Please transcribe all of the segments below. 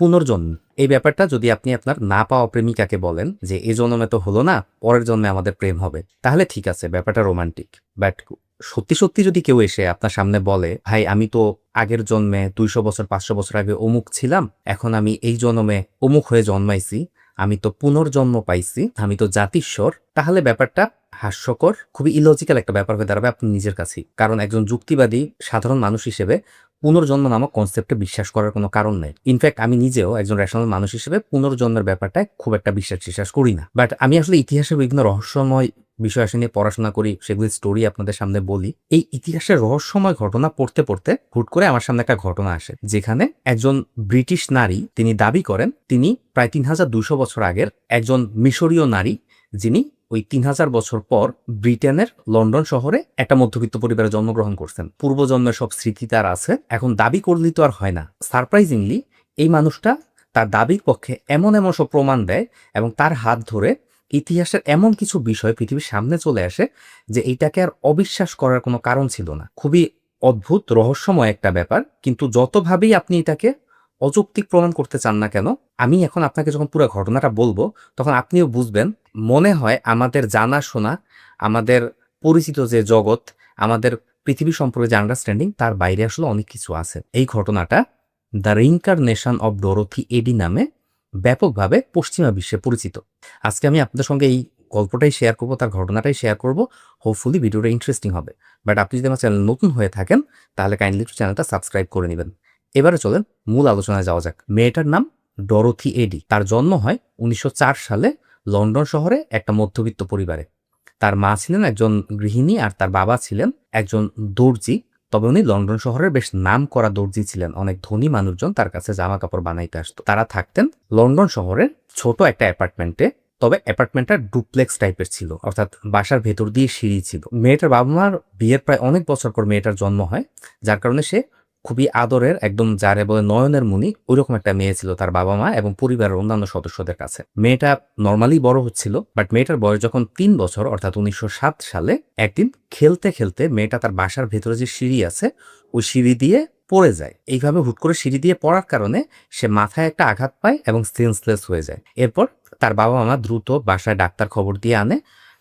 পুনর্জন্ম। এই ব্যাপারটা যদি আপনি আপনার না পাওয়া প্রেমিকাকে বলেন যে এই জন্মে তো হলো না, পরের জন্মে আমাদের প্রেম হবে, তাহলে ঠিক আছে, ব্যাপারটা রোমান্টিক বাট সত্যি সত্যি যদি কেউ এসে আপনার সামনে বলে, ভাই, আমি তো আগের জন্মে দুইশো বছর, পাঁচশো বছর আগে অমুক ছিলাম, এখন আমি এই জন্মে অমুক হয়ে জন্মাইছি, আমি তো পুনর্জন্ম পাইছি, আমি তো জাতিস্বর, তাহলে ব্যাপারটা হাস্যকর, খুবই ইলজিক্যাল একটা ব্যাপার হয়ে দাঁড়াবে আপনি নিজের কাছেই। কারণ একজন যুক্তিবাদী, সাধারণ মানুষ হিসেবে পুনর্জন্ম নামক কনসেপ্টে বিশ্বাস করার কোনো কারণ নেই। ইনফ্যাক্ট আমি নিজেও একজন রেশনাল মানুষ হিসেবে পুনর্জন্মের ব্যাপারটায় খুব একটা বিশ্বাস বিশ্বাস করি না। বাট আমি আসলে ইতিহাসের বিভিন্ন রহস্যময় বিষয় আসে নিয়ে পড়াশোনা করি, সেগুলির স্টোরি আপনাদের সামনে বলি। এই ইতিহাসের রহস্যময় ঘটনা পড়তে পড়তে হুট করে আমার সামনে একটা ঘটনা আসে, যেখানে একজন ব্রিটিশ নারী তিনি দাবি করেন, তিনি প্রায় তিন হাজার দুশো বছর আগের একজন মিশরীয় নারী, যিনি ওই তিন হাজার বছর পর ব্রিটেনের লন্ডন শহরে একটা মধ্যবিত্ত পরিবারে জন্মগ্রহণ করছেন। পূর্বজন্মের সব স্মৃতি তার আছে। এখন দাবি করলেই তো আর হয় না। সারপ্রাইজিংলি এই মানুষটা তার দাবির পক্ষে এমন এমন সব প্রমাণ দেয় এবং তার হাত ধরে ইতিহাসের এমন কিছু বিষয় পৃথিবীর সামনে চলে আসে যে এইটাকে আর অবিশ্বাস করার কোনো কারণ ছিল না। খুবই অদ্ভুত, রহস্যময় একটা ব্যাপার। কিন্তু যতভাবেই আপনি এটাকে অযৌক্তিক প্রমাণ করতে চান না কেন, আমি এখন আপনাকে যখন পুরো ঘটনাটা বলব, তখন আপনিও বুঝবেন, মনে হয় আমাদের জানা শোনা আমাদের পরিচিত যে জগৎ, আমাদের পৃথিবী সম্পর্কে যে আন্ডারস্ট্যান্ডিং তার বাইরে আসলে অনেক কিছু আছে। এই ঘটনাটা the reincarnation of Dorothy Eady নামে ব্যাপকভাবে পশ্চিমা বিশ্বে পরিচিত। আজকে আমি আপনাদের সঙ্গে এই গল্পটাই শেয়ার করব, তার ঘটনাটাই শেয়ার করব হোপফুলি ভিডিওটা ইন্টারেস্টিং হবে। বাট আপনি যদি আমার চ্যানেল নতুন হয়ে থাকেন, তাহলে কাইন্ডলি একটু চ্যানেলটা সাবস্ক্রাইব করে নেবেন। এবারে চলেন মূল আলোচনায় যাওয়া যাক। মেয়েটার নাম ডরথি এডি। তার জন্ম হয় উনিশশো চার সালে লন্ডন শহরে একটা মধ্যবিত্ত পরিবারে। তার মা ছিলেন একজন গৃহিণী আর তার বাবা ছিলেন একজন দর্জি। তবে উনি লন্ডন শহরের বেশ নাম করা দর্জি ছিলেন। অনেক ধনী মানুষজন তার কাছে জামা কাপড় বানাইতে আসতো। তারা থাকতেন লন্ডন শহরের ছোট একটা অ্যাপার্টমেন্টে। তবে অ্যাপার্টমেন্টটা ডুপ্লেক্স টাইপের ছিল, অর্থাৎ বাসার ভেতর দিয়ে সিঁড়ি ছিল। মেয়েটার বাবা মার বিয়ের প্রায় অনেক বছর পর মেয়েটার জন্ম হয়, যার কারণে সে খুবই আদরের, একদম যারে বলে নয়নের মুনি, ওইরকম একটা মেয়ে ছিল তার বাবা মা এবং পরিবারের অন্যান্য সদস্যদের কাছে। মেয়েটা নর্মালি বড় হচ্ছিল বাট মেয়েটার বয়স যখন তিন বছর, অর্থাৎ উনিশশো সাত সালে, একদিন খেলতে খেলতে মেয়েটা তার বাসার ভেতরে যে সিঁড়ি আছে, ওই সিঁড়ি দিয়ে পড়ে যায়। এইভাবে হুট করে সিঁড়ি দিয়ে পড়ার কারণে সে মাথায় একটা আঘাত পায় এবং সেন্সলেস হয়ে যায়। এরপর তার বাবা মা দ্রুত বাসায় ডাক্তার খবর দিয়ে আনে।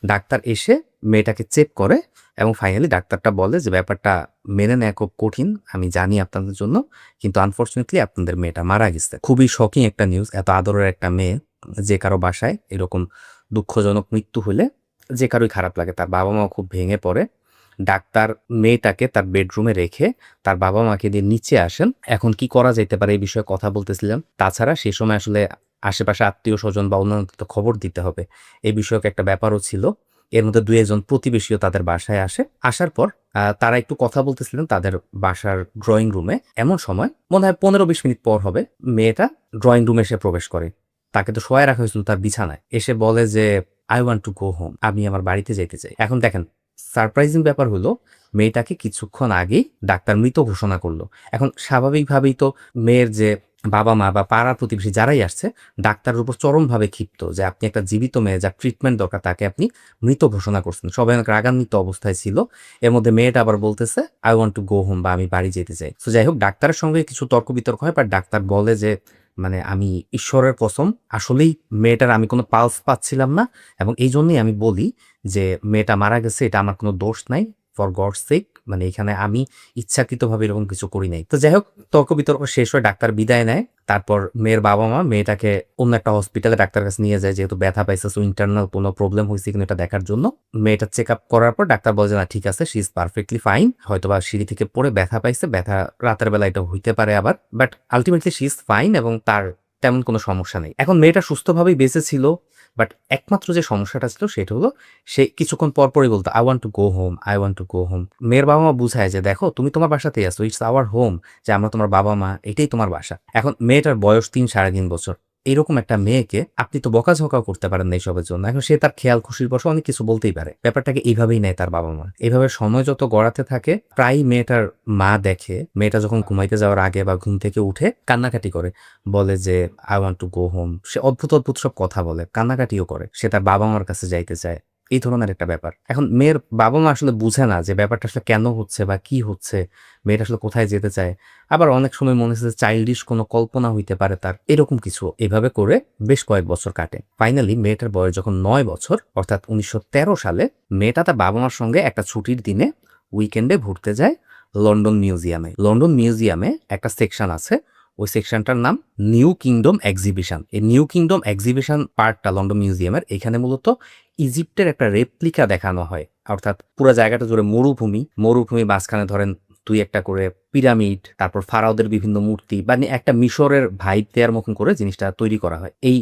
ডাক্তার এসে মেয়েটাকে চেক করে এবং ফাইনালি ডাক্তারটা বলে যে, ব্যাপারটা মেনে নেওয়া খুব কঠিন, আমি জানি আপনাদের জন্য, কিন্তু আনফর্চুনেটলি আপনাদের মেয়েটা মারা গেছে। খুবই শকিং একটা নিউজ এত আদরের একটা মেয়ে, যে কারও বাসায় এরকম দুঃখজনক মৃত্যু হলে যে কারোই খারাপ লাগে। তার বাবা মাও খুব ভেঙে পড়ে। ডাক্তার মেয়েটাকে তার বেডরুমে রেখে তার বাবা মাকে দিয়ে নিচে আসেন। এখন কি করা যেতে পারে এই বিষয়ে কথা বলতেছিলাম। তাছাড়া সে সময় আসলে আশেপাশে আত্মীয় স্বজন বা অন্যান্য খবর দিতে হবে। এই বিষয়ক একটা ব্যাপারও ছিল। এর মধ্যে দুই একজন প্রতিবেশীও তাদের বাসায় আসে। আসার পর তারা একটু কথা বলতেছিলেন তাদের বাসার ড্রয়িং রুমে এমন সময়, মনে হয় পনেরো বিশ মিনিট পর হবে, মেয়েটা ড্রয়িং রুমে এসে প্রবেশ করে। তাকে তো শোয়ায় রাখা হয়েছিল তার বিছানায়। এসে বলে যে I want to go home আমি আমার বাড়িতে যেতে চাই। এখন দেখেন সারপ্রাইজিং ব্যাপার হলো, মেয়েটাকে কিছুক্ষণ আগেই ডাক্তার মৃত ঘোষণা করল। এখন স্বাভাবিকভাবেই তো মেয়ের যে বাবা মা বা পাড়ার প্রতিবেশী যারাই আসছে, ডাক্তারের উপর চরমভাবে ক্ষিপ্ত যে আপনি একটা জীবিত মেয়ে, যার ট্রিটমেন্ট দরকার, তাকে আপনি মৃত ঘোষণা করছেন। সবাই অনেক রাগান্বিত অবস্থায় ছিল। এর মধ্যে মেয়েটা আবার বলতেছে I want to go home বা আমি বাড়ি যেতে চাই। তো যাই হোক, ডাক্তারের সঙ্গে কিছু তর্ক বিতর্ক হয় বাট ডাক্তার বলে যে মানে আমি ঈশ্বরের কসম, আসলেই মেয়েটার আমি কোনো পালস পাচ্ছিলাম না। এবং এই জন্যই আমি বলি যে, মেয়েটা মারা গেছে, এটা আমার কোনো দোষ নাই। ফর গড সেক মানে এখানে আমি ইচ্ছাকৃতভাবে এরকম কিছু করি নাই। তো যাই হোক তর্ক বিতর্ক শেষ হয়ে ডাক্তার বিদায় নেয়। তারপর মেয়ের বাবা মা মেয়েটাকে অন্য একটা হসপিটালে ডাক্তার কাছে নিয়ে যায়, যেহেতু ব্যথা পাইছে সো ইন্টারনাল কোনো প্রবলেম হয়েছে কিনা এটা দেখার জন্য। মেয়েটা চেক আপ করার পর ডাক্তার বলে না, ঠিক আছে শি ইজ পারফেক্টলি ফাইন হয়তো বা সিঁড়ি থেকে পড়ে ব্যথা পাইছে, ব্যথা রাতের বেলা এটা হইতে পারে আবার but ultimately she is fine এবং তার তেমন কোনো সমস্যা নেই। এখন মেয়েটা সুস্থভাবেই বেঁচে ছিল বাট একমাত্র যে সমস্যাটা ছিল সেটা হলো সে কিছুক্ষণ পর পরই বলতো I want to go home I want to go home মেয়ের বাবা মা বুঝায় যে, দেখো, তুমি তোমার বাসাতেই আসো ইটস আওয়ার হোম যে আমরা তোমার বাবা মা এটাই তোমার বাসা। এখন মেয়েটার বয়স তিন সাড়ে তিন বছর। এরকম একটা মেয়েকে আপনি তো বকাঝকাও করতে পারেন না এইসবের জন্য। এখন সে তার খেয়াল, খুশির বসে অনেক কিছু বলতেই পারে। ব্যাপারটাকে এইভাবেই নেয় তার বাবা মা এইভাবে সময় যত গড়াতে থাকে প্রায় মেয়েটার মা দেখে, মেয়েটা যখন ঘুমাইতে যাওয়ার আগে বা ঘুম থেকে উঠে কান্নাকাটি করে। বলে যে I want to go home সে অদ্ভুত অদ্ভুত সব কথা বলে, কান্নাকাটিও করে। সে তার বাবা মার কাছে যাইতে চায়। এই ধরনের একটা ব্যাপার। এখন মেয়ের বাবা মা আসলে বুঝে না যে ব্যাপারটা আসলে কেন হচ্ছে বা কি হচ্ছে, মেয়েটা আসলে কোথায় যেতে চায়। আবার অনেক সময় মনে হচ্ছে চাইল্ডিশ কোনো কল্পনা হইতে পারে তার। এরকম কিছু এভাবে করে বেশ কয়েক বছর কাটে। ফাইনালি মেয়েটার বয়স যখন নয় বছর, অর্থাৎ উনিশশো তেরো সালে মেয়েটা তার বাবা মার সঙ্গে একটা ছুটির দিনে উইকেন্ডে ঘুরতে যায় লন্ডন মিউজিয়ামে লন্ডন মিউজিয়ামে একটা সেকশন আছে ওই সেকশনটার নাম নিউ কিংডম এক্সিবিশন এই নিউ কিংডম এক্সিবিশন পার্টটা লন্ডন মিউজিয়ামের এখানে মূলত ইজিপ্টের একটা রেপ্লিকা দেখানো হয়। অর্থাৎ পুরো জায়গাটা জুড়ে মরুভূমি। মরুভূমি মাঝখানে ধরেন দুই একটা করে পিরামিড, তারপর ফারাওদের বিভিন্ন মূর্তি বা একটা মিশরের ভাইব দেওয়ার মতন করে জিনিসটা তৈরি করা হয়। এই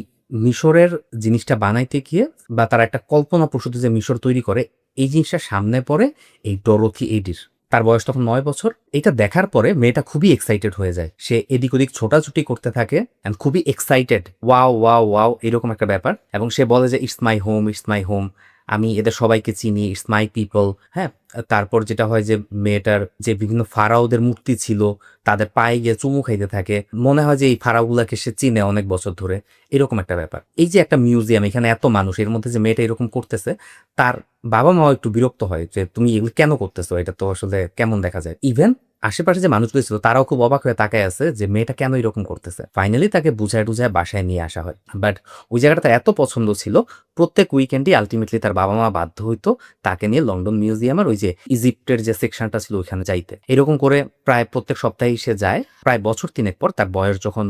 মিশরের জিনিসটা বানাইতে গিয়ে বা তারা একটা কল্পনা প্রসূত যে মিশর তৈরি করে, এই জিনিসটা সামনে পড়ে এই ডরথি এডির তার বয়স তখন নয় বছর। এটা দেখার পরে মেয়েটা খুবই এক্সাইটেড হয়ে যায়। সে এদিক ওদিক ছোটাছুটি করতে থাকে অ্যান্ড খুবই এক্সাইটেড ওয়াও ওয়াও ওয়াও এরকম একটা ব্যাপার। এবং সে বলে যে it's my home it's my home আমি এদের সবাইকে চিনি ইটস মাই পিপল হ্যাঁ? তারপর যেটা হয় যে মেয়েটার যে বিভিন্ন ফারাওদের মূর্তি ছিল, তাদের পায়ে গিয়ে চুমু খাইতে থাকে। মনে হয় যে এই ফারাওগুলাকে সে চিনে অনেক বছর ধরে। এরকম একটা ব্যাপার। এই যে একটা মিউজিয়াম, এখানে এত মানুষ, এর মধ্যে যে মেয়েটা এরকম করতেছে, তার বাবা মাও একটু বিরক্ত হয় যে, তুমি এগুলো কেন করতেছো? এটা তো আসলে কেমন দেখা যায়? ইভেন আশেপাশে যে মানুষগুলো ছিল, তারাও খুব অবাক হয়ে তাকায় আছে যে মেয়েটা কেন এরকম করতেছে। ফাইনালি তাকে বুঝায় টুঝায় বাসায় নিয়ে আসা হয়। বাট ওই জায়গাটা তার এত পছন্দ ছিল, প্রত্যেক উইকেন্ডে আলটিমেটলি তার বাবা মা বাধ্য হইতো তাকে নিয়ে লন্ডন মিউজিয়ামের ওই যে ইজিপ্টের যে সেকশনটা ছিল ওইখানে যাইতে। এরকম করে প্রায় প্রত্যেক সপ্তাহেই সে যায়। প্রায় বছর তিনেক পর তার বয়স যখন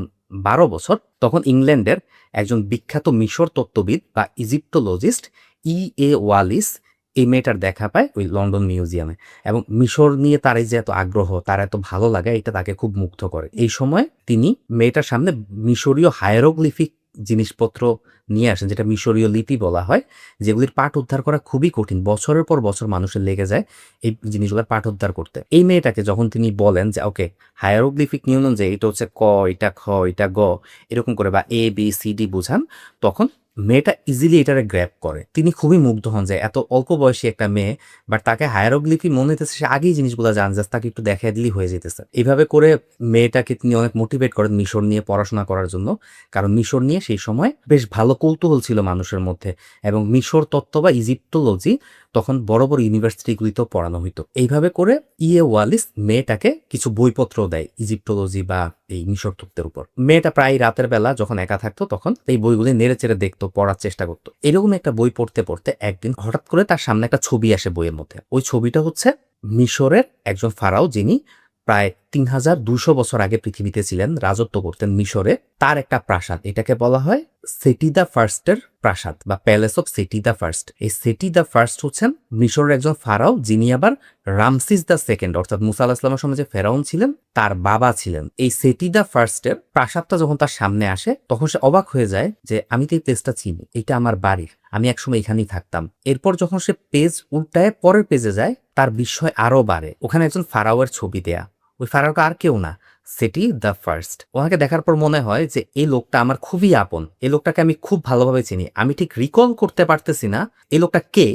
বারো বছর, তখন ইংল্যান্ডের একজন বিখ্যাত মিশর তত্ত্ববিদ বা ইজিপ্টোলজিস্ট ই এ ওয়ালিস এই মেয়েটার দেখা পায় ওই লন্ডন মিউজিয়ামে। এবং মিশর নিয়ে তার এই যে এত আগ্রহ, তার এত ভালো লাগে, এটা তাকে খুব মুগ্ধ করে। এই সময় তিনি মেয়েটার সামনে মিশরীয় হায়ারোগ্লিফিক জিনিসপত্র নিয়ে আসেন, যেটা মিশরীয় লিপি বলা হয়, যেগুলির পাঠ উদ্ধার করা খুবই কঠিন। বছরের পর বছর মানুষের লেগে যায় এই জিনিসগুলোর পাঠ উদ্ধার করতে। এই মেয়েটাকে যখন তিনি বলেন যে, ওকে, হায়ারোগ্লিফিক নিয়ম যে, এটা হচ্ছে ক, এটা খ, এটা গ, এরকম করে বা এ, বি, সি, ডি বুঝান, তখন মেয়েটা ইজিলি এটারে গ্র্যাপ করে। তিনি খুবই মুগ্ধ হন যে এত অল্প বয়সী একটা মেয়ে বাট তাকে হায়ারোগ্লিফি মনে হইতেছে সে আগেই জিনিসগুলো জান জাস্ট তাকে একটু দেখা দিলেই হয়ে যেতেছে। এইভাবে করে মেয়েটাকে তিনি অনেক মোটিভেট করেন মিশর নিয়ে পড়াশোনা করার জন্য, কারণ মিশর নিয়ে সেই সময় বেশ ভালো কৌতূহল ছিল মানুষের মধ্যে, এবং মিশর তত্ত্ব বা ইজিপ্টোলজি তখন বড় বড় ইউনিভার্সিটিগুলিতেও পড়ানো হইতো। এইভাবে করে ইয়ে ওয়ালিস মেয়েটাকে কিছু বইপত্র দেয় ইজিপ্টোলজি বা এই মিশর তত্ত্বের উপর। মেয়েটা প্রায় রাতের বেলা যখন একা থাকতো তখন এই বইগুলি নেড়ে চেড়ে দেখতো, পড়ার চেষ্টা করতো। এরকম একটা বই পড়তে পড়তে একদিন হঠাৎ করে তার সামনে একটা ছবি আসে বইয়ের মধ্যে। ওই ছবিটা হচ্ছে মিশরের একজন ফারাও যিনি প্রায় তিন হাজার দুশো বছর আগে পৃথিবীতে ছিলেন রাজত্ব করতেন মিশরে। তার একটা প্রাসাদ, এটাকে বলা হয় সেটি দ্য ফার্স্টের প্রাসাদ বা palace of Seti the first. এই সেটি দ্য ফার্স্ট হচ্ছেন মিশরের একজন ফারাও, যিনি আবার রামসিস দ্য সেকেন্ড, অর্থাৎ মুসা ইসলামের সময় যে ফেরাউন ছিলেন, তার বাবা ছিলেন। এই সেটি দ্য ফার্স্টের প্রাসাদটা যখন তার সামনে আসে, তখন সে অবাক হয়ে যায় যে, আমি তো এই প্লেসটা চিনি, এটা আমার বাড়ির আমি একসময় এখানেই থাকতাম। এরপর যখন সে পেজ উল্টায়, পরের পেজে যায়, তার বিস্ময় আরও বাড়ে। ওখানে একজন ফারাওয়ের ছবি দেয়া। ওই ফারাওটা আর কেউ না, সেটি দ্য ফার্স্ট ওনাকে দেখার পর মনে হয় যে এই লোকটা আমার খুবই আপন। এই লোকটাকে আমি খুব ভালোভাবে চিনি। আমি ঠিক রিকল করতে পারতেছি না এই লোকটা কে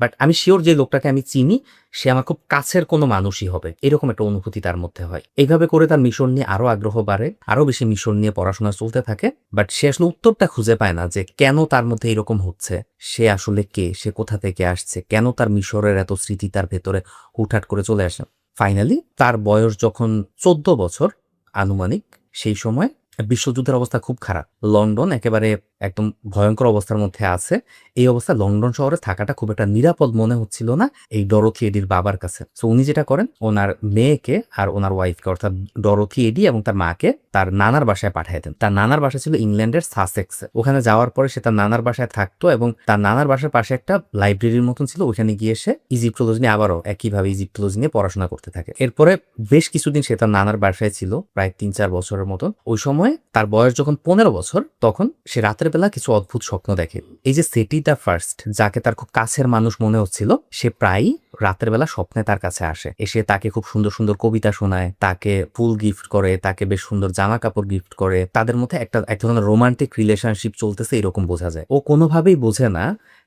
বাট আমি শিওর যে লোকটাকে আমি চিনি, সে আমার খুব কাছের কোনো মানুষই হবে। এরকম একটা অনুভূতি তার মধ্যে হয়। এইভাবে করে তার মিশন নিয়ে আরও আগ্রহ বাড়ে আরও বেশি মিশন নিয়ে পড়াশোনা চলতে থাকে বাট সে আসলে উত্তরটা খুঁজে পায় না যে কেন তার মধ্যে এরকম হচ্ছে, সে আসলে কে, সে কোথা থেকে আসছে, কেন তার মিশরের এত স্মৃতি তার ভেতরে হুটহাট করে চলে আসে। ফাইনালি তার বয়স যখন চোদ্দ বছর, আনুমানিক সেই সময় বিশ্বযুদ্ধের অবস্থা খুব খারাপ। লন্ডন একেবারে একদম ভয়ঙ্কর অবস্থার মধ্যে আছে। এই অবস্থা লন্ডন শহরে থাকাটা খুব একটা নিরাপদ মনে হচ্ছিল না এই ডরোথি এডির বাবার কাছে। তো উনি যেটা করেন, ওনার মেয়েকে আর ওনার ওয়াইফকে অর্থাৎ ডরোথি এডি এবং তার মাকে তার নানার বাসায় পাঠিয়ে দেন। তার নানার বাসা ছিল ইংল্যান্ডের সাসেক্স ওখানে যাওয়ার পরে সে তার নানার বাসায় থাকতো এবং তার নানার বাসার পাশে একটা লাইব্রেরির মতন ছিল। ওখানে গিয়ে সে ইজিপ্টোলজি নিয়ে আবারও একইভাবে ইজিপ্টোলজি নিয়ে পড়াশোনা করতে থাকে। এরপরে বেশ কিছুদিন সে তার নানার বাসায় ছিল, প্রায় তিন চার বছরের মতন। ওই সময় তার বয়স যখন পনেরো বছর, তখন সে রাতের বেলা কিছু অদ্ভুত স্বপ্ন দেখে। এই যে সেটি দ্য ফার্স্ট যাকে তার খুব কাছের মানুষ মনে হচ্ছিল, সে প্রায়ই রাতের বেলা স্বপ্নে তার কাছে আসে। এসে তাকে খুব সুন্দর সুন্দর কবিতা শোনায়, তাকে ফুল গিফট করে, তাকে বেশ সুন্দর জামা কাপড় গিফট করে। তাদের মধ্যে একটা, এক ধরনের রোমান্টিক রিলেশনশিপ চলতেছে, এরকম বোঝা যায়। ও কোনোভাবেই বোঝে না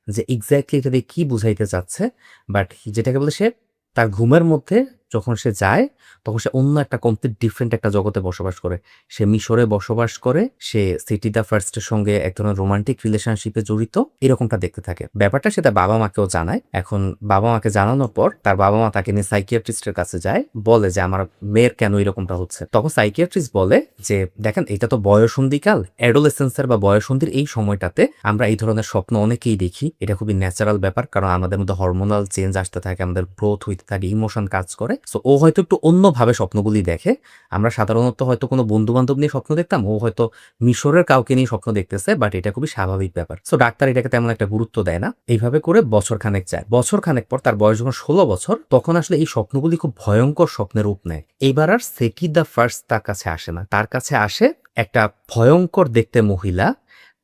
যে এক্স্যাক্টলি এটা দিয়ে কি বুঝাইতে চাচ্ছে বাট যেটাকে বলে সে তার ঘুমের মধ্যে যখন সে যায়, তখন সে অন্য একটা কমপ্লিট ডিফারেন্ট একটা জগতে বসবাস করে। সে মিশরে বসবাস করে, সে সিটি দ্য ফার্স্টের সঙ্গে এক ধরনের রোমান্টিক রিলেশনশিপে জড়িত, এরকমটা দেখতে থাকে। ব্যাপারটা সেটা বাবা মাকেও জানায়। এখন বাবা মাকে জানানোর পর তার বাবা মা তাকে নিয়ে সাইকিয়াট্রিস্টের কাছে যায়, বলে যে, আমার মেয়ের কেন এরকমটা হচ্ছে? তখন সাইকিয়াট্রিস্ট বলে যে, দেখেন, এটা তো বয়সন্ধিকাল অ্যাডোলেসেন্সের বা বয়সন্ধির এই সময়টাতে আমরা এই ধরনের স্বপ্ন অনেকেই দেখি। এটা খুবই ন্যাচারাল ব্যাপার, কারণ আমাদের মধ্যে হরমোনাল চেঞ্জ আসতে থাকে, আমাদের গ্রোথ হইতে থাকে ইমোশন কাজ করে। সো ও হয়তো একটু অন্যভাবে স্বপ্নগুলি দেখে। আমরা সাধারণত হয়তো কোনো বন্ধু বান্ধব নিয়ে স্বপ্ন দেখতাম, ও হয়তো মিশরের কাউকে নিয়ে স্বপ্ন দেখতেছে বাট এটা খুবই স্বাভাবিক ব্যাপার। সো ডাক্তার এটাকে তেমন একটা গুরুত্ব দেয় না। এইভাবে করে বছর খানেক যায়। বছর খানেক পর তার বয়স যখন ষোলো বছর, তখন আসলে এই স্বপ্নগুলি খুব ভয়ঙ্কর স্বপ্নের রূপ নেয়। এইবার আর সেকি দ্য ফার্স্ট তার কাছে আসে না। তার কাছে আসে একটা ভয়ঙ্কর দেখতে মহিলা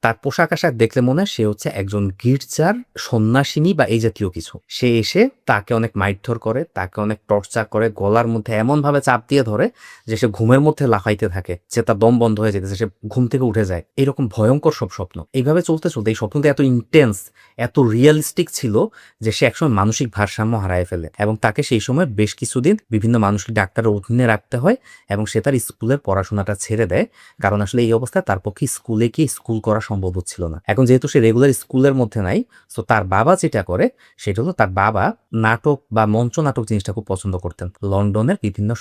তার পোশাক আশাক দেখলে মনে হয় সে হচ্ছে একজন গির্জার সন্ন্যাসিনী বা এই জাতীয় কিছু। সে এসে তাকে অনেক মারধর করে, তাকে অনেক টর্চার করে, গলার মধ্যে এমন ভাবে চাপ দিয়ে ধরে যে সে ঘুমের মধ্যে লাফাইতে থাকে, যে তার দম বন্ধ হয়ে যেতেছে, সে ঘুম থেকে উঠে যায়। এরকম ভয়ঙ্কর সব স্বপ্ন। এইভাবে চলতে চলতে এই স্বপ্নটা এত ইন্টেন্স এত রিয়েলিস্টিক ছিল যে সে একসময় মানসিক ভারসাম্য হারায় ফেলে এবং তাকে সেই সময় বেশ কিছুদিন বিভিন্ন মানুষকে ডাক্তারের অধীনে রাখতে হয় এবং সে তার স্কুলের পড়াশোনাটা ছেড়ে দেয়। কারণ আসলে এই অবস্থায় তার পক্ষে স্কুলে গিয়ে স্কুল করা সম্ভব হচ্ছিল না। এখন যেহেতু সে রেগুলার স্কুলের মধ্যে নাই তো তার বাবা যেটা করে, সেটা হলো তার বাবা নাটক বা মঞ্চ নাটক জিনিসটা খুব পছন্দ করতেন। লন্ডনের বিভিন্ন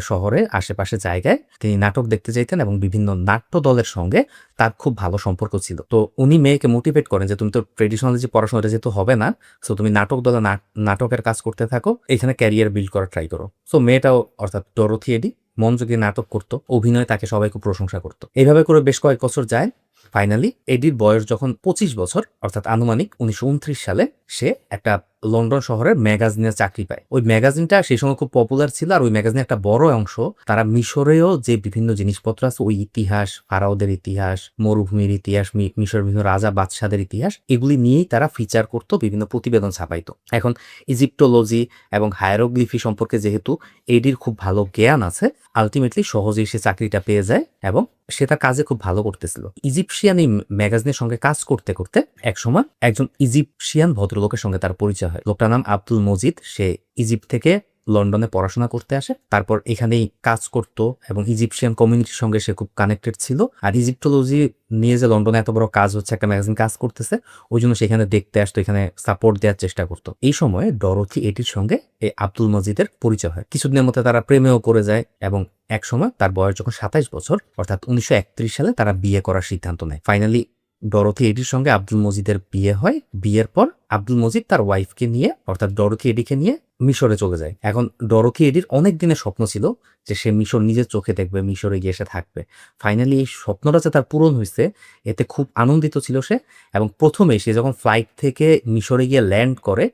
শহরে আশেপাশে জায়গায় তিনি নাটক দেখতে চাইতেন এবং বিভিন্ন নাট্য দলের সঙ্গে তার খুব ভালো সম্পর্ক ছিল। তো উনি মেয়েকে মোটিভেট করেন যে, তুমি তো ট্রেডিশনাল যে পড়াশোনাটা যেহেতু হবে না সো তুমি নাটক দলে নাট- নাটকের কাজ করতে থাকো, এখানে ক্যারিয়ার বিল্ড করার ট্রাই করো। সো মেয়েটাও অর্থাৎ ডরোথি এডি মঞ্চ নাটক করতো, অভিনয় তাকে সবাই খুব প্রশংসা করতো। এইভাবে করে বেশ কয়েক বছর যায়। ফাইনালি এডির বয়স যখন পঁচিশ বছর, অর্থাৎ আনুমানিক উনিশশো উনত্রিশ সালে, সে একটা লন্ডন শহরের ম্যাগাজিনের চাকরি পায়। ওই ম্যাগাজিনটা সেই সময় খুব পপুলার ছিল আর ওই ম্যাগাজিনের একটা বড় অংশ তারা মিশরেও যে বিভিন্ন জিনিসপত্র আছে, ওই ইতিহাস, ফারাওদের ইতিহাস, মরুভূমির ইতিহাস, মি- মিশরের বিভিন্ন রাজা বাদশাদের ইতিহাস, এগুলি নিয়েই তারা ফিচার করতো, বিভিন্ন প্রতিবেদন ছাপাইত। এখন ইজিপ্টোলজি এবং হায়ারোগ্লিফি সম্পর্কে যেহেতু এডির খুব ভালো জ্ঞান আছে আলটিমেটলি সহজেই সে চাকরিটা পেয়ে যায় এবং সে তার কাজে খুব ভালো করতেছিল। ইজিপশিয়ান এই ম্যাগাজিনের সঙ্গে কাজ করতে করতে একসময় একজন ইজিপশিয়ান ভদ্রলোকের সঙ্গে তার পরিচয় হয়। লোকটার নাম আব্দুল মজিদ। সে ইজিপ্ট থেকে লন্ডনে পড়াশোনা করতে আসে। তারপর এখানেই কাজ করত এবং ইজিপশিয়ান কমিউনিটির সঙ্গে সে খুব কানেক্টেড ছিল। আর ইজিপ্টোলজি নিয়ে যে লন্ডনে এত বড় কাজ হচ্ছে, একটা ম্যাগাজিন কাজ করতেছে, ওই জন্য সেখানে দেখতে আসতো, এখানে সাপোর্ট দেওয়ার চেষ্টা করতো। এই সময়ে ডরথি এটির সঙ্গে এই আব্দুল মজিদের পরিচয় হয়। কিছুদিনের মধ্যে তারা প্রেমেও করে যায় এবং এক সময় তার বয়স যখন সাতাইশ বছর, অর্থাৎ উনিশশো একত্রিশ সালে তারা বিয়ে করার সিদ্ধান্ত নেয়। ফাইনালি ডরথি এডির সঙ্গে আব্দুল মজিদের বিয়ে হয়। বিয়ের পর আব্দুল মজিদ তার ওয়াইফকে নিয়ে, অর্থাৎ ডরথি এডিকে নিয়ে মিশরে চলে যায়। এখন ডরথি এডির অনেক দিনের স্বপ্ন ছিল যে সে মিশর নিজের চোখে দেখবে, মিশরে গিয়ে সে থাকবে। ফাইনালি এই স্বপ্নটা যে তার পূরণ হয়েছে, এতে খুব আনন্দিত ছিল সে এবং প্রথমে সে যখন ফ্লাইট থেকে মিশরে গিয়ে ল্যান্ড করে,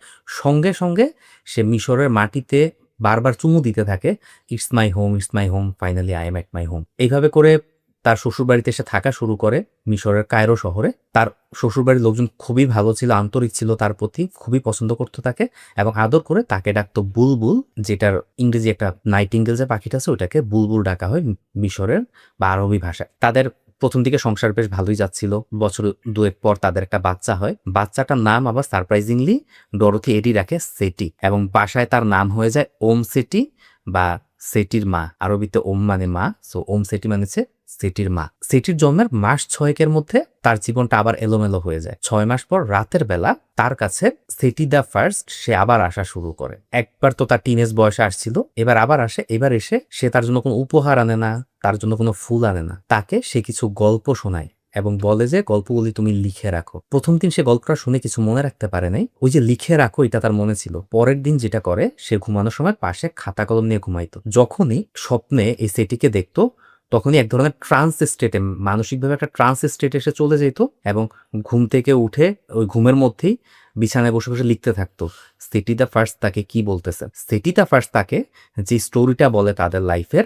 সঙ্গে সঙ্গে সে মিশরের মাটিতে বারবার চুমু দিতে থাকে it's my home it's my home finally I am at my home এইভাবে করে তার শ্বশুরবাড়িতে এসে থাকা শুরু করে মিশরের কায়রো শহরে। তার শ্বশুরবাড়ির লোকজন খুবই ভালো ছিল, আন্তরিক ছিল তার প্রতি, খুবই পছন্দ করতো তাকে এবং আদর করে তাকে ডাকতো বুলবুল, যেটার ইংরেজি একটা নাইটিঙ্গেল যে পাখিটা আছে ওটাকে বুলবুল ডাকা হয় মিশরের বা আরবি ভাষায়। তাদের প্রথম দিকে সংসার বেশ ভালোই যাচ্ছিল। বছর দুয়েক পর তাদের একটা বাচ্চা হয়। বাচ্চাটার নাম আবার সারপ্রাইজিংলি ডরথি এডি রাখে সেটি এবং বাসায় তার নাম হয়ে যায় ওম সেটি বা সেটির মা, আরবিতে ওম মানে মা সো ওম সেটি মানেছে সেটির মা। সেটির জন্মের মাস ছয়েকের মধ্যে তার জীবনটা আবার এলোমেলো হয়ে যায়। ছয় মাস পর রাতের বেলা তার কাছে সেটি দ্য ফার্স্ট, সে আবার আসা শুরু করে। একবার তো তার টিনেজ বয়সে আসছিল, এবার আবার আসে, এবার এসে সে তার জন্য কোনো উপহার আনে না, তার জন্য কোনো ফুল আনে না। তাকে সে কিছু গল্প শোনায়। এবং বলে যে গল্পগুলি তুমি লিখে রাখো। প্রথম দিন সে গল্পটা শুনে কিছু মনে রাখতে পারে নাই। ওই যে লিখে রাখো, এটা তার মনে ছিল। পরের দিন যেটা করে, সে ঘুমানোর সময় পাশে খাতা কলম নিয়ে ঘুমাইতো। যখনই স্বপ্নে এই সেটিকে দেখতো, তখনই এক ধরনের ট্রান্স স্টেটে মানসিকভাবে একটা ট্রান্স স্টেটে এসে চলে যেত এবং ঘুম থেকে উঠে ওই ঘুমের মধ্যেই বিছানায় বসে বসে লিখতে থাকতো সেটি দ্য ফার্স্ট তাকে কি বলতেছে? সেটি দ্য ফার্স্ট তাকে যে স্টোরিটা বলে তাদের লাইফের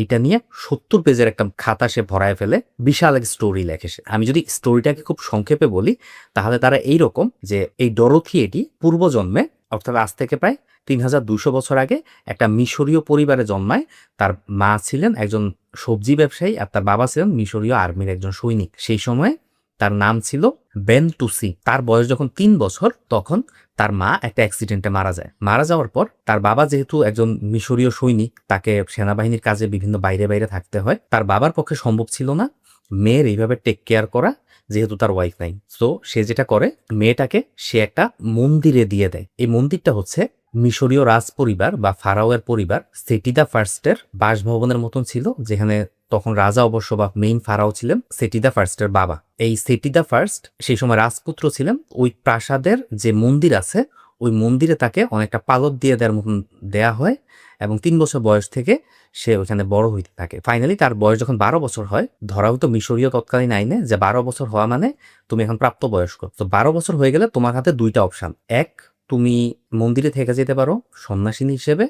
এইটা নিয়ে সত্তর পেজের একটা খাতা সে ভরায় ফেলে, বিশাল এক স্টোরি লেখে সে। আমি যদি স্টোরিটাকে খুব সংক্ষেপে বলি, তাহলে তারা এই রকম যে এই ডরথি এটি পূর্বজন্মে, অর্থাৎ আজ থেকে প্রায় তিন হাজার দুশো বছর আগে একটা মিশরীয় পরিবারে জন্মায়, তার মা ছিলেন একজন সবজি ব্যবসায়ী আর তার বাবা ছিলেন মিশরীয় আর্মির একজন সৈনিক। সেই সময় তার নাম ছিল বেন টুসি তার বয়স যখন তিন বছর, তখন তার মা একটা অ্যাক্সিডেন্টে মারা যায়। মারা যাওয়ার পর তার বাবা যেহেতু একজন মিশরীয় সৈনিক, তাকে সেনাবাহিনীর কাজে বিভিন্ন বাইরে বাইরে থাকতে হয়। তার বাবার পক্ষে সম্ভব ছিল না মেয়ের এইভাবে টেক কেয়ার করা, যেহেতু তার ওয়াইফ নাই। তো সে যেটা করে, মেয়েটাকে সে একটা মন্দিরে দিয়ে দেয়। এই মন্দিরটা হচ্ছে মিশরীয় রাজ পরিবার বা ফারাওয়ের পরিবার, সেটিদা ফার্স্টের বাসভবনের মতন ছিল, যেখানে তখন রাজা অবশ্য বা মেইন ফারাও ছিলেন সেটিদা ফার্স্টের বাবা। এই সেটিদা ফার্স্ট সেই সময় রাজপুত্র ছিলেন, ওই প্রাসাদের যে মন্দির আছে, ওই মন্দিরে তাকে অনেকটা পালক দিয়ে দেওয়ার মতন দেয়া হয় এবং তিন বছর বয়স থেকে সে ওখানে বড় হইতে থাকে। ফাইনালি তার বয়স যখন বারো বছর হয় ধরা হতো মিশরীয় তৎকালীন আইনে যে বারো বছর হওয়া মানে তুমি এখন প্রাপ্তবয়স্ক। তো বারো বছর হয়ে গেলে তোমার হাতে দুইটা অপশন এক, তুমি মন্দিরে থেকে যেতে পারো, সন্ন্যাসিনী হিসেবে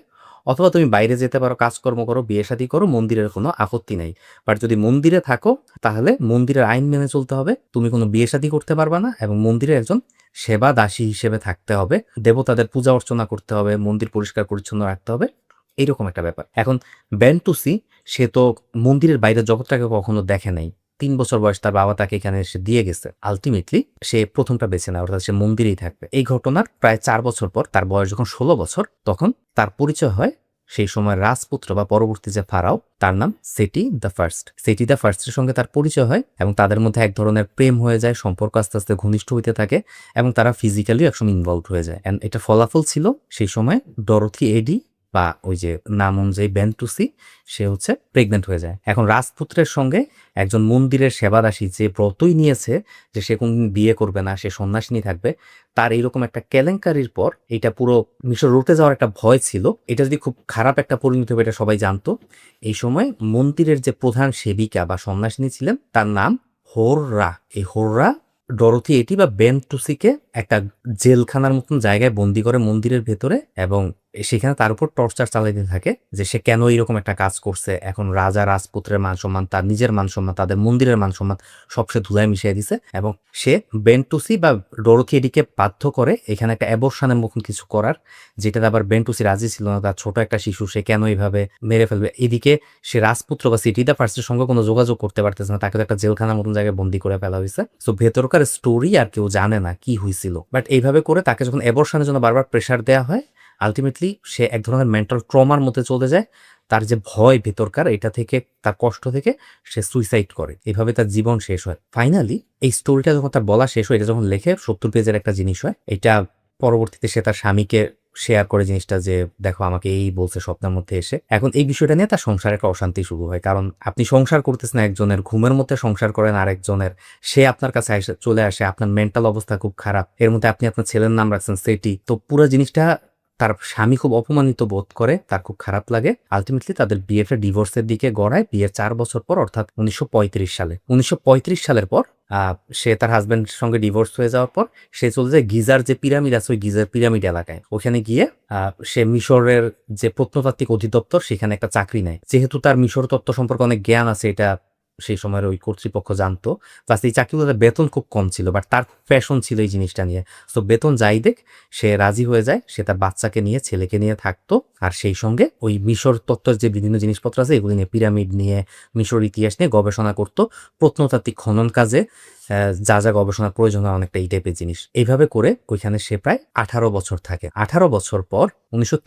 অথবা তুমি বাইরে যেতে পারো, কাজকর্ম করো, বিয়ে শাদী করো, মন্দিরের কোনো আপত্তি নাই। বাট যদি মন্দিরে থাকো, তাহলে মন্দিরের আইন মেনে চলতে হবে। তুমি কোনো বিয়ে শাদী করতে পারবা না এবং মন্দিরে একজন সেবা দাসী হিসেবে থাকতে হবে। দেবতাদের পূজা অর্চনা করতে হবে, মন্দির পরিষ্কার পরিচ্ছন্ন রাখতে হবে। এইরকম একটা ব্যাপার। এখন বেন্টুসি সে তো মন্দিরের বাইরের জগৎটাকে কখনো দেখে নাই। তিন বছর বয়স তার বাবা তাকে এখানে এসে দিয়ে গেছে। আলটিমেটলি সে প্রথমটা বেছে নেয়, অর্থাৎ সে মন্দিরেই থাকবে। এই ঘটনার প্রায় চার বছর পর তার বয়স যখন ষোলো বছর, তখন তার পরিচয় হয় সেই সময় রাজপুত্র বা পরবর্তী যে ফারাও, তার নাম সেটি দ্য ফার্স্ট। সেটি দ্য ফার্স্টের সঙ্গে তার পরিচয় হয় এবং তাদের মধ্যে এক ধরনের প্রেম হয়ে যায়, সম্পর্ক আস্তে আস্তে ঘনিষ্ঠ হইতে থাকে এবং তারা ফিজিক্যালি একসময় ইনভলভ হয়ে যায়। অ্যান্ড এটা ফলাফল ছিল সেই সময় ডরথি এডি বা ওই যে নাম অনুযায়ী বেন্টুসি, সে হচ্ছে প্রেগনেন্ট হয়ে যায়। এখন রাজপুত্রের সঙ্গে একজন মন্দিরের সেবাদাসী যে ব্রতই নিয়েছে যে সে কোনদিন বিয়ে করবে না, সে সন্ন্যাসিনী থাকবে, তার এইরকম একটা কেলেঙ্কারির পর এটা পুরো মিশর রুটে যাওয়ার একটা ভয় ছিল। এটা যদি খুব খারাপ একটা পরিণতি হবে এটা সবাই জানতো। এই সময় মন্দিরের যে প্রধান সেবিকা বা সন্ন্যাসিনী ছিলেন, তার নাম হোররা। এই হোররা ডরথি এটি বা বেন্টুসিকে একটা জেলখানার মতন জায়গায় বন্দি করে মন্দিরের ভেতরে এবং সেখানে তার উপর টর্চার চালাইতে থাকে যে সে কেন এরকম একটা কাজ করছে। এখন রাজা, রাজপুত্রের মান সম্মান, তার নিজের মান সম্মান, তাদের মন্দিরের মান সম্মান সব সে ধুলায় মিশিয়ে দিছে এবং সে বেন্টুসি বা ডরথি এডিকে বাধ্য করে এখানে একটা অ্যাবর্শনের মতন কিছু করার, যেটাতে আবার বেন্টুসি রাজি ছিল না, তার ছোট একটা শিশু, সে কেন এইভাবে মেরে ফেলবে? এদিকে সে রাজপুত্র বা সিটি দা ফার্স্টের সঙ্গে কোনো যোগাযোগ করতে পারতেছে না, তাকে তো একটা জেলখানার মতন জায়গায় বন্দি করে ফেলা হয়েছে। সো ভেতরকার স্টোরি আর কেউ জানে না কি হয়েছিল বাট এইভাবে করে তাকে যখন অ্যাবর্শনের জন্য বারবার প্রেশার দেওয়া হয় আলটিমেটলি সে এক ধরনের মেন্টাল ট্রমার মধ্যে চলে যায়। তার যে ভয় ভেতরকার, এটা থেকে, তার কষ্ট থেকে সে সুইসাইড করে। এভাবে তার জীবন শেষ হয়। ফাইনালি এই স্টোরিটা যখন তার বলা শেষ হয়, এটা যখন লেখে, সত্তর পেজের একটা জিনিস হয়, এটা পরবর্তীতে সে তার স্বামীকে শেয়ার করে জিনিসটা যে, দেখো, আমাকে এই বলছে স্বপ্নের মধ্যে এসে। এখন এই বিষয়টা নিয়ে তার সংসারে একটা অশান্তি শুরু হয়। কারণ আপনি সংসার করতেছেন একজনের, ঘুমের মধ্যে সংসার করেন আরেকজনের, সে আপনার কাছে চলে আসে, আপনার মেন্টাল অবস্থা খুব খারাপ, এর মধ্যে আপনি আপনার ছেলের নাম রাখছেন সেটি। তো পুরো জিনিসটা তার স্বামী খুব অপমানিত বোধ করে, তার খুব খারাপ লাগে। আলটিমেটলি তাদের বিয়েটা ডিভোর্সের দিকে গড়ায়, বিয়ের চার বছর পর, অর্থাৎ উনিশশো পঁয়ত্রিশ সালে। উনিশশো পঁয়ত্রিশ সালের পর সে তার হাজব্যান্ডের সঙ্গে ডিভোর্স হয়ে যাওয়ার পর, সে চলে যায় গিজার যে পিরামিড আছে, ওই গিজার পিরামিড এলাকায়। ওখানে গিয়ে সে মিশরের যে প্রত্নতাত্ত্বিক অধিদপ্তর, সেখানে একটা চাকরি নেয়। যেহেতু তার মিশর তত্ত্ব সম্পর্কে অনেক জ্ঞান আছে, এটা সেই সময়ের ওই কর্তৃপক্ষ জানতো। প্লাস এই চাকরিগুলোতে বেতন খুব কম ছিল বাট তার ফ্যাশন ছিল এই জিনিসটা নিয়ে। তো বেতন যাই দেখ, সে রাজি হয়ে যায়, সে তার বাচ্চাকে নিয়ে, ছেলেকে নিয়ে থাকতো, আর সেই সঙ্গে ওই মিশর তত্ত্বের যে বিভিন্ন জিনিসপত্র আছে, এগুলি নিয়ে, পিরামিড নিয়ে, মিশর ইতিহাস নিয়ে গবেষণা করতো, প্রত্নতাত্ত্বিক খনন কাজে। যা যা গবেষণার প্রয়োজন হয় অনেকটা এই টাইপের জিনিস। এইভাবে করে ওইখানে সে প্রায় আঠারো বছর থাকে। আঠারো বছর পর উনিশশো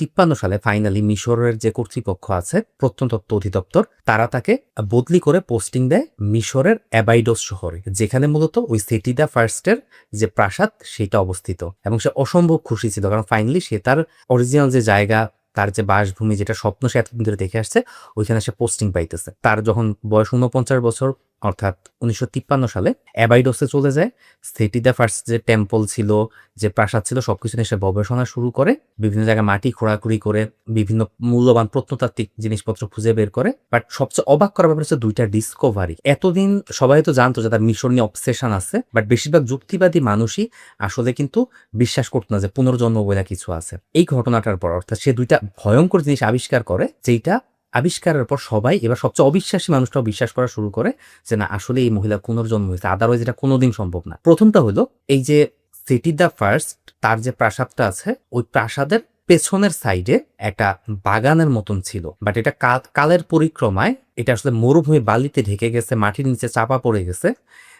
সালে ফাইনালি মিশরের যে কর্তৃপক্ষ আছে প্রত্নতত্ত্ব অধিদপ্তর, তারা তাকে বদলি করে পোস্টিং দেয় মিশরের অ্যাবাইডোস শহরে, যেখানে মূলত ওই সেটিদা ফার্স্টের যে প্রাসাদ সেটা অবস্থিত। এবং সে অসম্ভব খুশি ছিল, কারণ ফাইনালি সে তার অরিজিনাল যে জায়গা, তার যে বাসভূমি, যেটা স্বপ্ন সে এতদিন ধরে দেখে আসছে, ওইখানে সে পোস্টিং পাইতেছে। তার যখন বয়স উনপঞ্চাশ বছর অর্থাৎ উনিশশো সালে অ্যাবাইডোসে চলে যায়। সেটি দ্য ফার্স্ট যে টেম্পল ছিল, যে প্রাসাদ ছিল, সবকিছু নিয়ে সে গবেষণা শুরু করে। বিভিন্ন জায়গায় মাটি খোঁড়াখুড়ি করে, বিভিন্ন মূল্যবান প্রত্নতাত্ত্বিক জিনিসপত্র খুঁজে বের করে। বাট সবচেয়ে অবাক করার ব্যাপার হচ্ছে দুইটা ডিসকভারি এতদিন সবাই তো জানতো যে তার মিশর নিয়ে অবসেশন আছে বাট বেশিরভাগ যুক্তিবাদী মানুষই আসলে কিন্তু বিশ্বাস করতো না যে পুনর্জন্ম বলে কিছু আছে। এই ঘটনাটার পর অর্থাৎ সে দুইটা ভয়ঙ্কর জিনিস আবিষ্কার করে যেটা আবিষ্কারের পর সবাই এবার সবচেয়ে অবিশ্বাসী মানুষটাও বিশ্বাস করা শুরু করে যে না, আসলে এই মহিলা পুনর্জন্ম হয়েছে আদারওয়াইজ এটা কোনোদিন সম্ভব না। প্রথমটা হলো এই যে সিটি দ্য ফার্স্ট তার যে প্রাসাদটা আছে, ওই প্রাসাদের পেছনের সাইডে একটা বাগানের মতন ছিল। বাট এটা কালের পরিক্রমায় এটা আসলে মরুভূমি বালিতে ঢেকে গেছে, মাটির নিচে চাপা পড়ে গেছে,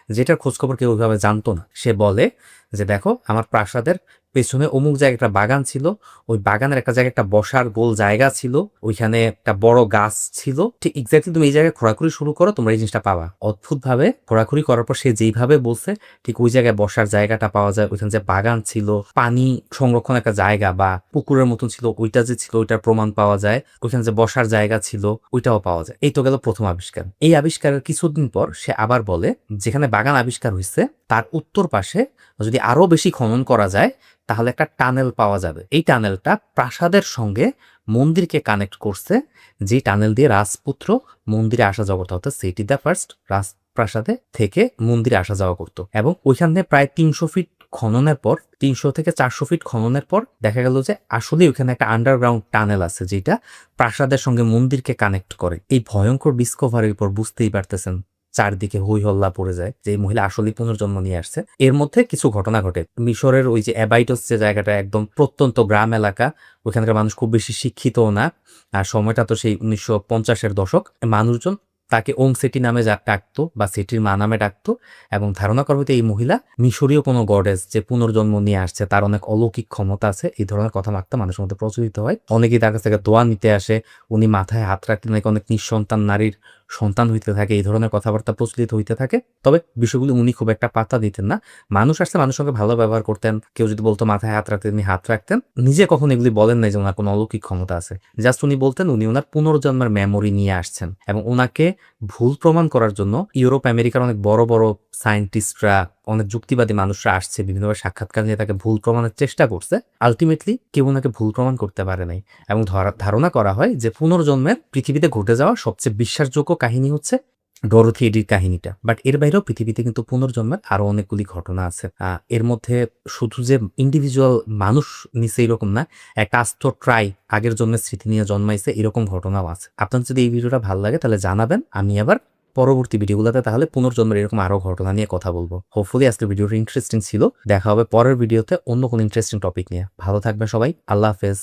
যেটার খোঁজখবর কেউ ওইভাবে জানতো না। সে বলে যে, দেখো, আমার প্রাসাদের পেছনে অমুক জায়গায় একটা বাগান ছিল, ওই বাগানের একটা জায়গায় একটা বসার গোল জায়গা ছিল, ওইখানে একটা বড় গাছ ছিল। ঠিক এক্স্যাক্টলি তুমি এই জায়গায় খোরাখুরি শুরু করো, তোমরা এই জিনিসটা পাবা। অদ্ভুতভাবে খোরাখুরি করার পর সে যেইভাবে বলছে, ঠিক ওই জায়গায় বসার জায়গাটা পাওয়া যায়, ওইখানে যে বাগান ছিল, পানি সংরক্ষণ একটা জায়গা বা পুকুরের মতন ছিল, ওইটা যে ছিল, ওইটার প্রমাণ পাওয়া যায়, ওইখানে যে বসার জায়গা ছিল, ওইটাও পাওয়া যায়। এই তো গেল প্রথম আবিষ্কার। এই আবিষ্কারের কিছুদিন পর সে আবার বলে, যেখানে বাগান আবিষ্কার হয়েছে তার উত্তর পাশে যদি আরও বেশি খনন করা যায় তাহলে একটা টানেল পাওয়া যাবে। এই টানেলটা প্রাসাদের সঙ্গে মন্দিরকে কানেক্ট করছে, যে টানেল দিয়ে রাজপুত্র মন্দিরে আসা যাওয়া করতে। হতো সেটি দ্য ফার্স্ট রাজপ্রাসাদে থেকে মন্দিরে আসা যাওয়া করতো। এবং ওইখানে প্রায় তিনশো ফিট খননের পর, তিনশো থেকে চারশো ফিট খননের পর দেখা গেল যে আসলে ওখানে একটা আন্ডারগ্রাউন্ড টানেল আছে, যেটা প্রাসাদের সঙ্গে মন্দিরকে কানেক্ট করে। এই ভয়ঙ্কর ডিসকভারির পর বুঝতেই পারতেছেন চারদিকে হই হল্লা পড়ে যায়, যে মহিলা আসলেই পুনর্জন্ম নিয়ে আসছে। এর মধ্যে কিছু ঘটনা ঘটে। মিশরের ওই যে অ্যাবাইটস যে জায়গাটা একদম প্রত্যন্ত গ্রাম এলাকা ওখানকার মানুষ খুব বেশি শিক্ষিতও না। আর সময়টা তো সেই উনিশশো পঞ্চাশের দশক। মানুষজন তাকে ওম সেটি নামে যা ডাকতো বা সেটির মা নামে ডাকতো এবং ধারণা করা হতো এই মহিলা মিশরীয় কোনো গডেস যে পুনর্জন্ম নিয়ে আসছে, তার অনেক অলৌকিক ক্ষমতা আছে। এই ধরনের কথা কথাবার্তা মানুষের মধ্যে প্রচলিত হয়। অনেকেই তার কাছ থেকে দোয়া নিতে আসে। উনি মাথায় হাত রাখলে নাকি অনেক নিঃসন্তান নারীর সন্তান হইতে থাকে, এই ধরনের কথাবার্তা প্রচলিত হইতে থাকে। তবে বিষয়গুলি উনি খুব একটা পাত্তা দিতেন না। মানুষ আসলে মানুষের সঙ্গে ভালো ব্যবহার করতেন, কেউ যদি বলতো, মাথায় হাত রাখতেন তিনি হাত রাখতেন। নিজে কখন এগুলি বলেন নাই যে ওনার কোনো অলৌকিক ক্ষমতা আছে। জাস্ট উনি বলতেন, উনি ওনার পুনর্জন্মের মেমোরি নিয়ে আসছেন এবং ওনাকে ভুল প্রমাণ করার জন্য ইউরোপ, আমেরিকার অনেক বড় বড় সায়েন্টিস্টরা অনেক যুক্তিবাদী মানুষরা আসছে, বিভিন্নভাবে সাক্ষাৎকার নিয়ে তাকে ভুল প্রমাণের চেষ্টা করছে। আলটিমেটলি কেউ ওনাকে ভুল প্রমাণ করতে পারে নাই। এবং ধরা- ধারণা করা হয় যে পুনর্জন্মের পৃথিবীতে ঘটে যাওয়া সবচেয়ে বিশ্বাসযোগ্য কাহিনী হচ্ছে ডরোথি এডির কাহিনীটা। বাট এর বাইরেও পৃথিবীতে কিন্তু পুনর্জন্মের আরও অনেকগুলি ঘটনা আছে। এর মধ্যে শুধু যে ইন্ডিভিজুয়াল মানুষ নিচে এরকম না, একটা আস্ত ট্রাই আগের জন্মের স্মৃতি নিয়ে জন্মাইছে এরকম ঘটনাও আছে। আপনার যদি এই ভিডিওটা ভালো লাগে তাহলে জানাবেন। আমি আবার পরবর্তী ভিডিওগুলোতে তাহলে পুনর্জন্মের এরকম আরও ঘটনা নিয়ে কথা বলব। হোপফুলি আজকের ভিডিওটা ইন্টারেস্টিং ছিল। দেখা হবে পরের ভিডিওতে অন্য কোনো ইন্টারেস্টিং টপিক নিয়ে। ভালো থাকবে সবাই। আল্লাহ হাফেজ।